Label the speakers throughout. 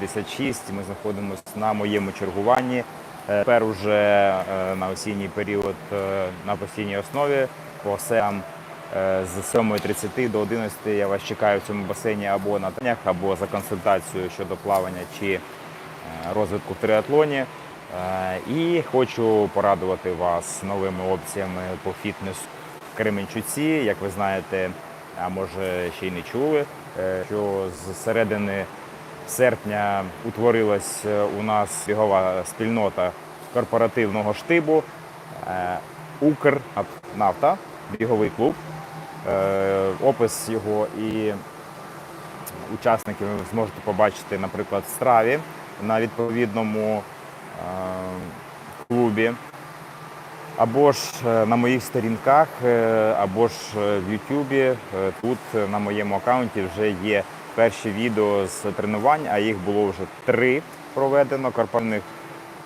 Speaker 1: 56. Ми знаходимося на моєму чергуванні. Е, Тепер уже е, на осінній період е, на постійній основі по селам е, з 7.30 до 11 я вас чекаю в цьому басейні або на танях, або за консультацією щодо плавання чи розвитку в триатлоні. І хочу порадувати вас новими опціями по фітнесу в Кременчуці. Як ви знаєте, а може ще й не чули, що з середини серпня утворилась е, у нас бігова спільнота корпоративного штибу е, Укрнафта, біговий клуб. Е, Опис його і учасників ви зможете побачити, наприклад, в страві на відповідному клубі. Або ж на моїх сторінках, або ж в Ютубі. Тут на моєму аккаунті вже є перші відео з тренувань, а їх було вже три проведено корпоративних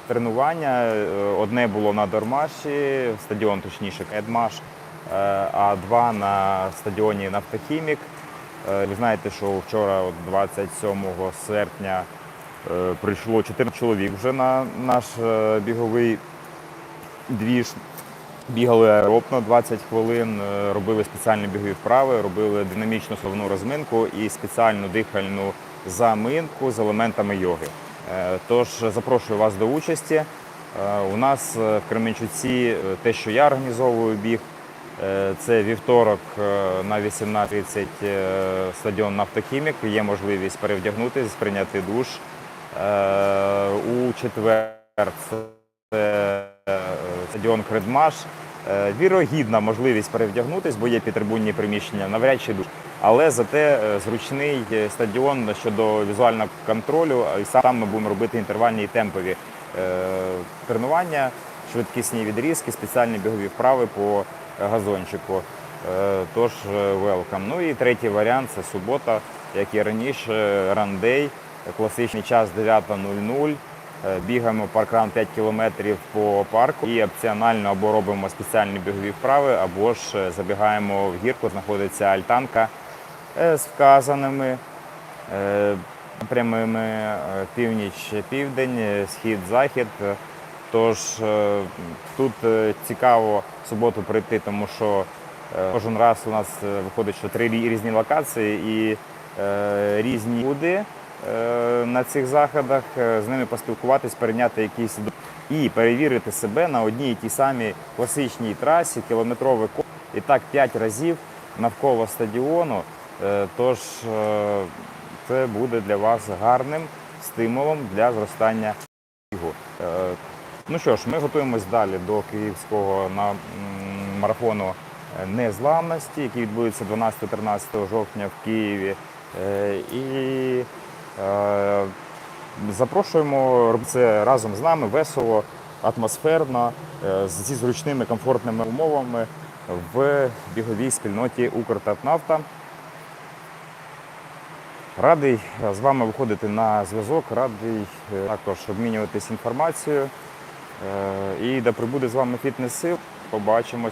Speaker 1: тренування. Е, Одне було на Дормаші, стадіон, точніше, Едмаш, е, а два на стадіоні Нафтохімік. Е, Ви знаєте, що вчора, 27 серпня, прийшло 14 чоловік вже на наш біговий двіж. Бігали аеробно 20 хвилин, е, робили спеціальні бігові вправи, робили динамічну словну розминку і спеціальну дихальну заминку з елементами йоги. Е, Тож запрошую вас до участі. Е, У нас в Кременчуці те, що я організовую біг, це вівторок на 18.30 е, стадіон Нафтохімік. Є можливість перевдягнутися, прийняти душ. У четвер це стадіон Кредмаш. Е, Вірогідна можливість перевдягнутись, бо є підтрибунні приміщення, навряд чи дуже. Але зате е, зручний е, стадіон щодо візуального контролю. І сам ми будемо робити інтервальні і темпові тренування, швидкісні відрізки, спеціальні бігові вправи по газончику. Тож велкам. Ну і третій варіант це субота, як і раніше, рандей, класичний час 9.00. Е, Бігаємо паркран 5 кілометрів по парку і опціонально або робимо спеціальні бігові вправи, або ж е, забігаємо в гірку, знаходиться альтанка е, з вказаними прямими північ-південь, схід-захід. Тож тут цікаво в суботу прийти, тому що кожен раз у нас виходить, що три різні локації і різні люди на цих заходах, е, з ними поспілкуватись, перейняти якісь і перевірити себе на одній і тій самій класичній трасі, кілометровий ко- і так п'ять разів навколо стадіону. Е, Тож е, це буде для вас гарним стимулом для зростання бігу. Е, Ну що ж, ми готуємось далі до київського марафону е, незламності, який відбудеться 12-13 жовтня в Києві. Е, І е, запрошуємо робити це разом з нами весело, атмосферно, е, зі зручними комфортними умовами в біговій спільноті Укртатнафта. Радий е, з вами виходити на зв'язок, радий е, також обмінюватись інформацією. Е, І да прибуде з вами фітнес сил. Побачимось.